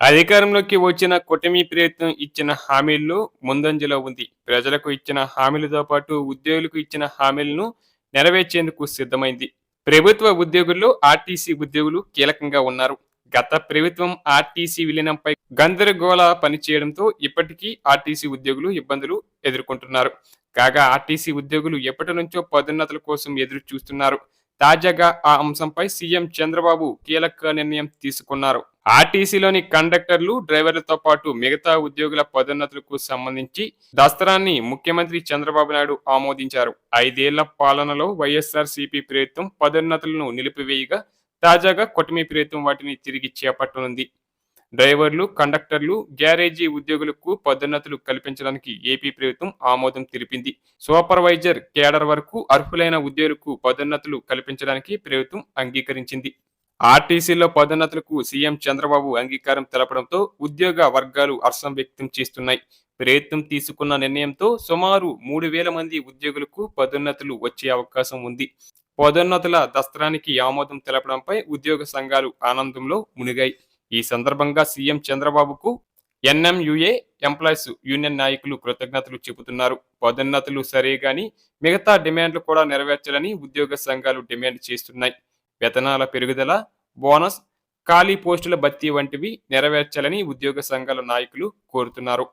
అధికారంలోకి వచ్చిన కూటమి ప్రయత్నం ఇచ్చిన హామీల్లో ముందంజలో ఉంది. ప్రజలకు ఇచ్చిన హామీలతో పాటు ఉద్యోగులకు ఇచ్చిన హామీలను నెరవేర్చేందుకు సిద్ధమైంది. ప్రభుత్వ ఉద్యోగుల్లో ఆర్టీసీ ఉద్యోగులు కీలకంగా ఉన్నారు. గత ప్రభుత్వం ఆర్టీసీ విలీనంపై గందరగోళ పనిచేయడంతో ఇప్పటికీ ఆర్టీసీ ఉద్యోగులు ఇబ్బందులు ఎదుర్కొంటున్నారు. కాగా ఆర్టీసీ ఉద్యోగులు ఎప్పటి నుంచో పదోన్నతుల కోసం ఎదురు చూస్తున్నారు తాజాగా ఆ అంశంపై సీఎం చంద్రబాబు కీలక నిర్ణయం తీసుకున్నారు. ఆర్టీసీలోని కండక్టర్లు డ్రైవర్లతో పాటు మిగతా ఉద్యోగుల పదోన్నతులకు సంబంధించి దస్తరాన్ని ముఖ్యమంత్రి చంద్రబాబు నాయుడు ఆమోదించారు. ఐదేళ్ళ పాలనలో వైఎస్ఆర్ సిపి ప్రభుత్వం పదోన్నతులను నిలిపివేయగా తాజాగా కొటమి ప్రభుత్వం వాటిని తిరిగి చేపట్టనుంది. డ్రైవర్లు కండక్టర్లు గ్యారేజీ ఉద్యోగులకు పదోన్నతులు కల్పించడానికి ఏపీ ప్రభుత్వం ఆమోదం తెలిపింది. సూపర్వైజర్ కేడర్ వరకు అర్హులైన ఉద్యోగులకు పదోన్నతులు కల్పించడానికి ప్రభుత్వం అంగీకరించింది. ఆర్టీసీలో పదోన్నతులకు సీఎం చంద్రబాబు అంగీకారం తెలపడంతో ఉద్యోగ వర్గాలు హర్షం వ్యక్తం చేస్తున్నాయి. ప్రయత్నం తీసుకున్న నిర్ణయంతో సుమారు మూడు వేల మంది ఉద్యోగులకు పదోన్నతులు వచ్చే అవకాశం ఉంది. పదోన్నతుల దస్త్రానికి ఆమోదం తెలపడంపై ఉద్యోగ సంఘాలు ఆనందంలో మునిగాయి. ఈ సందర్భంగా సీఎం చంద్రబాబుకు ఎన్ఎంయుఏ ఎంప్లాయీస్ యూనియన్ నాయకులు కృతజ్ఞతలు చెబుతున్నారు. పదోన్నతులు సరే గాని మిగతా డిమాండ్లు కూడా నెరవేర్చాలని ఉద్యోగ సంఘాలు డిమాండ్ చేస్తున్నాయి. వేతనాల పెరుగుదల బోనస్ ఖాళీ పోస్టుల భర్తీ వంటివి నెరవేర్చాలని ఉద్యోగ సంఘాల నాయకులు కోరుతున్నారు.